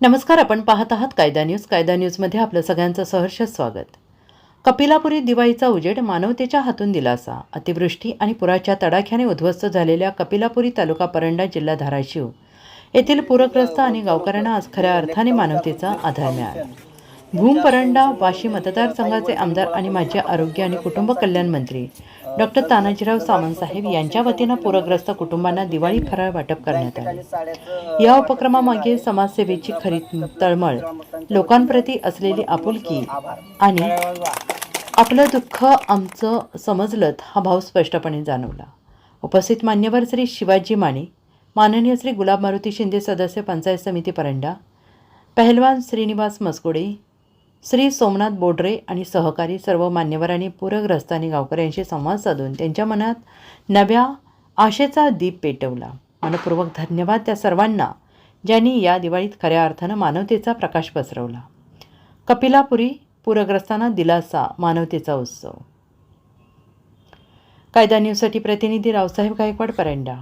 नमस्कार आपण पाहत आहात कायदा न्यूज. कायदा न्यूजमध्ये आपलं सगळ्यांचं सहर्ष स्वागत. कपिलापुरी दिवाळीचा उजेड मानवतेच्या हातून दिलासा. अतिवृष्टी आणि पुराच्या तडाख्याने उद्ध्वस्त झालेल्या कपिलापुरी तालुका परंडा जिल्हा धाराशिव येथील पूरग्रस्त आणि गावकऱ्यांना आज खऱ्या अर्थाने मानवतेचा आधार मिळाला. भूम परंडा वाशी मतदारसंघाचे आमदार आणि माजी आरोग्य आणि कुटुंब कल्याण मंत्री. डॉक्टर तानाजीराव सावंतसाहेब यांच्या वतीनं पूरग्रस्त कुटुंबांना दिवाळी फराळ वाटप करण्यात आले. या उपक्रमामागे समाजसेवेची खरी तळमळ लोकांप्रती असलेली आपुलकी आणि आपलं दुःख आमचं समजलं हा भाव स्पष्टपणे जाणवला. उपस्थित मान्यवर श्री शिवाजी माने माननीय श्री गुलाब मारुती शिंदे सदस्य पंचायत समिती परंडा पहलवान श्रीनिवास मसकुडे श्री सोमनाथ बोडरे आणि सहकारी सर्व मान्यवरांनी पूरग्रस्तांनी आणि गावकऱ्यांशी संवाद साधून त्यांच्या मनात नव्या आशेचा दीप पेटवला. मनपूर्वक धन्यवाद त्या सर्वांना ज्यांनी या दिवाळीत खऱ्या अर्थानं मानवतेचा प्रकाश पसरवला. कपिलापुरी पूरग्रस्तांना दिलासा मानवतेचा उत्सव. कायदा न्यूजसाठी प्रतिनिधी रावसाहेब गायकवाड परंडा.